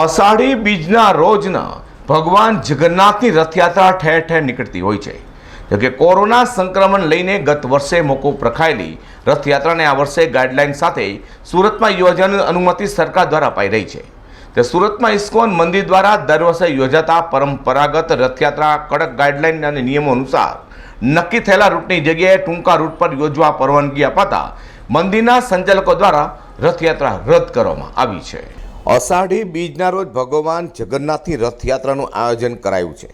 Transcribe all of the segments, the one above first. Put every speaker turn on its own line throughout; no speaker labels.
અષાઢી બીજના રોજના ભગવાન જગન્નાથની રથયાત્રા ઠેર ઠેર નીકળતી હોય છે. જોકે કોરોના સંક્રમણ લઈને ગત વર્ષે મોકૂફ રખાયેલી રથયાત્રાને આ વર્ષે ગાઈડલાઇન સાથે સુરતમાં યોજવાની અનુમતિ સરકાર દ્વારા અપાઈ રહી છે. તે સુરતમાં ઇસ્કોન મંદિર દ્વારા દર વર્ષે યોજાતા પરંપરાગત રથયાત્રા, કડક ગાઈડલાઇન અને નિયમો અનુસાર નક્કી થયેલા રૂટની જગ્યાએ ટૂંકા રૂટ પર યોજવા પરવાનગી અપાતા મંદિરના સંચાલકો દ્વારા રથયાત્રા રદ કરવામાં આવી છે. અષાઢી બીજના રોજ ભગવાન જગન્નાથની રથયાત્રાનું આયોજન કરાયું છે.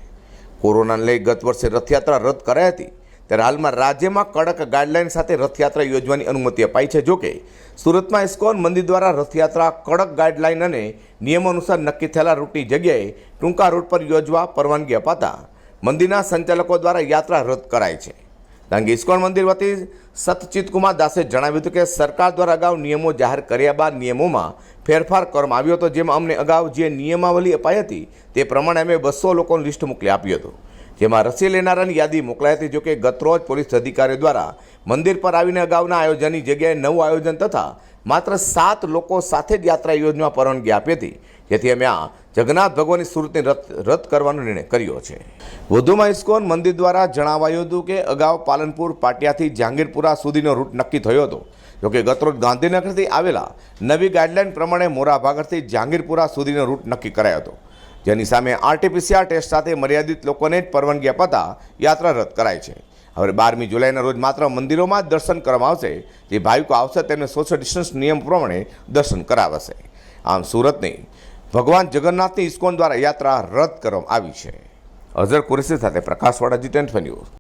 કોરોનાને લઈ ગત વર્ષે રથયાત્રા રદ કરાઈ હતી. ત્યારે હાલમાં રાજ્યમાં કડક ગાઈડલાઇન સાથે રથયાત્રા યોજવાની અનુમતિ અપાઈ છે. જોકે સુરતમાં ઇસ્કોન મંદિર દ્વારા રથયાત્રા કડક ગાઈડલાઇન અને નિયમો અનુસાર નક્કી થયેલા રૂટની જગ્યાએ ટૂંકા રૂટ પર યોજવા પરવાનગી અપાતા મંદિરના સંચાલકો દ્વારા યાત્રા રદ કરાઈ છે. કારણ કે ઇસ્કોન મંદિર વતી સતચિત કુમાર દાસે જણાવ્યું હતું કે સરકાર દ્વારા અગાઉ નિયમો જાહેર કર્યા બાદ નિયમોમાં ફેરફાર કરવામાં આવ્યો હતો, જેમાં અમને અગાઉ જે નિયમાવલી અપાઈ હતી તે પ્રમાણે અમે બસો લોકોનું લિસ્ટ મોકલી આપ્યું હતું. જેમાં રસી લેનારાની યાદી મોકલાઈ હતી, જોકે ગતરોજ પોલીસ અધિકારીઓ દ્વારા મંદિર પર આવીને અગાઉના આયોજનની જગ્યાએ નવું આયોજન તથા માત્ર સાત લોકો સાથે જ યાત્રા યોજવા પરવાનગી આપી હતી. જેથી અમે આ જગન્નાથ ભગવાનની સુરતની રદ રદ કરવાનો નિર્ણય કર્યો છે. વધુમાં ઇસ્કોન મંદિર દ્વારા જણાવાયું હતું કે અગાઉ પાલનપુર, પાટિયાથી જહાંગીરપુરા સુધીનો રૂટ નક્કી થયો હતો. જોકે ગતરોજ ગાંધીનગરથી આવેલા નવી ગાઈડલાઈન પ્રમાણે મોરાભાગરથી જહાંગીરપુરા સુધીનો રૂટ નક્કી કરાયો હતો. જેની સામે આરટીપીસીઆર ટેસ્ટ સાથે મર્યાદિત લોકોને જ પરવાનગી અપાતા યાત્રા રદ કરાઈ છે. હવે બારમી જુલાઈના રોજ માત્ર મંદિરોમાં જ દર્શન કરવામાં આવશે. જે ભાવિકો આવશે તેમને સોશિયલ ડિસ્ટન્સ નિયમ પ્રમાણે દર્શન કરાવશે. આમ સુરતની ભગવાન જગન્નાથની ઇસ્કોન દ્વારા યાત્રા રદ કરવામાં આવી છે. અઝર કુરેશી સાથે પ્રકાશવાળા જી ટેન્ટ ન્યૂઝ.